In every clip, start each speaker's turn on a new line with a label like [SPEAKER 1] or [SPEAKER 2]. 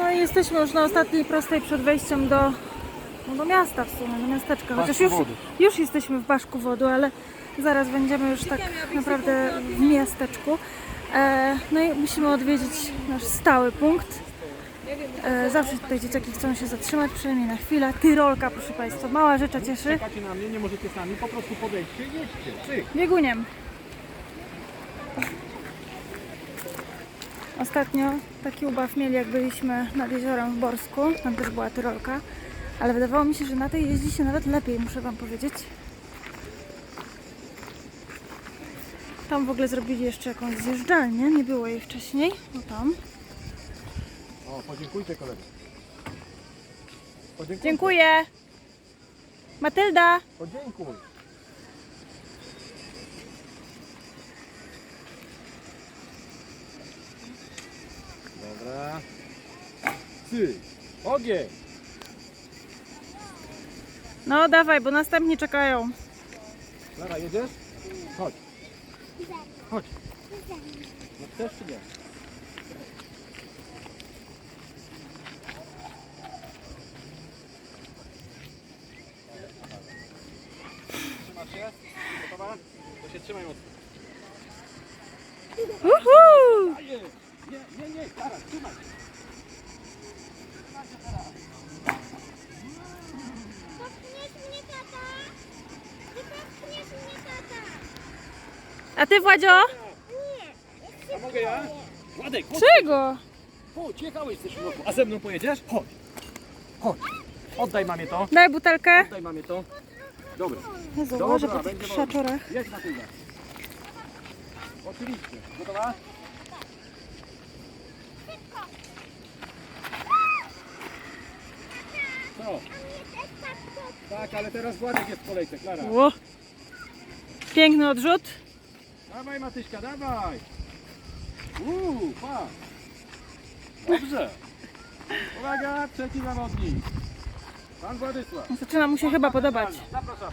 [SPEAKER 1] No i jesteśmy już na ostatniej prostej przed wejściem do, no do miasta w sumie, do miasteczka. Chociaż już, już jesteśmy w Baszku Wodu, ale zaraz będziemy już tak naprawdę w miasteczku. E, no i musimy odwiedzić nasz stały punkt. E, zawsze tutaj dzieciaki chcą się zatrzymać, przynajmniej na chwilę. Tyrolka, proszę Państwa, mała rzecza cieszy.
[SPEAKER 2] Czekacie na mnie, nie możecie sami, po prostu podejdźcie i jedźcie. Cyk.
[SPEAKER 1] Bieguniem. Ostatnio taki ubaw mieli, jak byliśmy nad jeziorem w Borsku. Tam też była tyrolka. Ale wydawało mi się, że na tej jeździ się nawet lepiej, muszę Wam powiedzieć. Tam w ogóle zrobili jeszcze jakąś zjeżdżalnię, nie było jej wcześniej. No tam.
[SPEAKER 2] O, podziękujcie koledze. Podziękuj.
[SPEAKER 1] Dziękuję. Matylda.
[SPEAKER 2] Podziękuj. Dobra. Cyk. Ogień.
[SPEAKER 1] No dawaj, bo następni czekają.
[SPEAKER 2] Lara, jedziesz? Chodź. Chodź. No chcesz czy nie? Trzymasz się? Gotowa? To się trzymaj mocno.
[SPEAKER 1] Uhu!
[SPEAKER 2] A jest! Nie, nie, nie, zaraz, trzymaj się.
[SPEAKER 3] Popchniesz mnie tata? Ty popchniesz mnie tata?
[SPEAKER 1] A ty Władzio?
[SPEAKER 2] A mogę ja? Władek, chodź.
[SPEAKER 1] Czego?
[SPEAKER 2] Chodź, jechałeś ze środku. A ze mną pojedziesz? Chodź. Chodź. Oddaj mamie to.
[SPEAKER 1] Daj butelkę.
[SPEAKER 2] Oddaj mamie to. Dobra.
[SPEAKER 1] Jezu,
[SPEAKER 2] Dobra,
[SPEAKER 1] uważaj po tych
[SPEAKER 2] będzie wolno.
[SPEAKER 1] krzaczorach.
[SPEAKER 2] Jedź na tyle. Oczywiście. Gotowa? Co? Tak, ale teraz Władek jest w kolejce, Klara.
[SPEAKER 1] Ło. Piękny odrzut.
[SPEAKER 2] Dawaj Matyśka, dawaj. Uuu, pa. Dobrze. Uwaga, trzeci zawodnik. Pan Władysław.
[SPEAKER 1] Zaczyna mu się chyba podobać.
[SPEAKER 2] Zapraszam.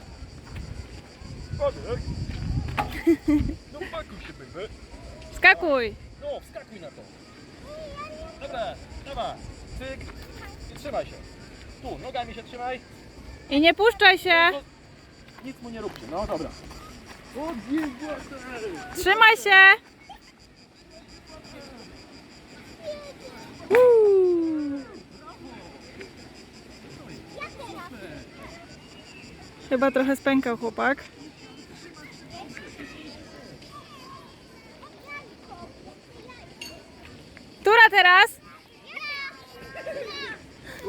[SPEAKER 2] Władek. No pakuj się byle.
[SPEAKER 1] Skakuj.
[SPEAKER 2] No, wskakuj na to. Dobra, dawaj. Cyk. I trzymaj się. Tu, nogami się trzymaj.
[SPEAKER 1] I nie puszczaj się.
[SPEAKER 2] Nic mu nie róbcie, no dobra.
[SPEAKER 1] Trzymaj się. Uuu. Chyba trochę spękał chłopak. Która teraz?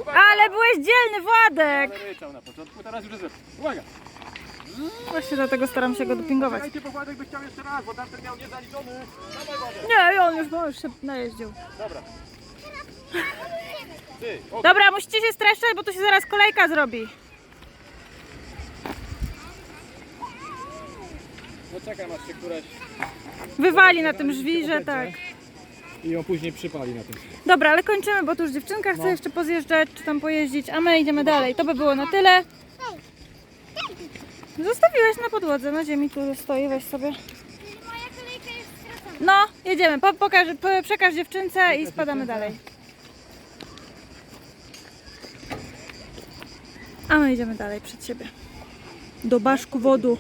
[SPEAKER 1] Ale byłeś dzielny, Władek!
[SPEAKER 2] Ale ryczał na początku, teraz już jest lepiej. Uwaga.
[SPEAKER 1] Właśnie dlatego staram się go dopingować.
[SPEAKER 2] Czekajcie, bo Władek by chciał jeszcze raz, bo tamten miał niezaliczony. Dawaj.
[SPEAKER 1] Nie, on już, no, już się najeździł.
[SPEAKER 2] Dobra. Ty,
[SPEAKER 1] Dobra, musicie się streszczać, bo tu się zaraz kolejka zrobi.
[SPEAKER 2] no czekam aż się któraś
[SPEAKER 1] Wywali na tym żwirze, tak.
[SPEAKER 2] i ją później przypali na tym.
[SPEAKER 1] Dobra, ale kończymy, bo tu już dziewczynka chce jeszcze pozjeżdżać, czy tam pojeździć, a my idziemy dalej. To by było na tyle. Zostawiłeś na podłodze, na ziemi tu stoi, weź sobie. No, jedziemy, po, pokaż, po, przekaż dziewczynce i spadamy dalej. A my idziemy dalej przed siebie. Do Baszku Wodu.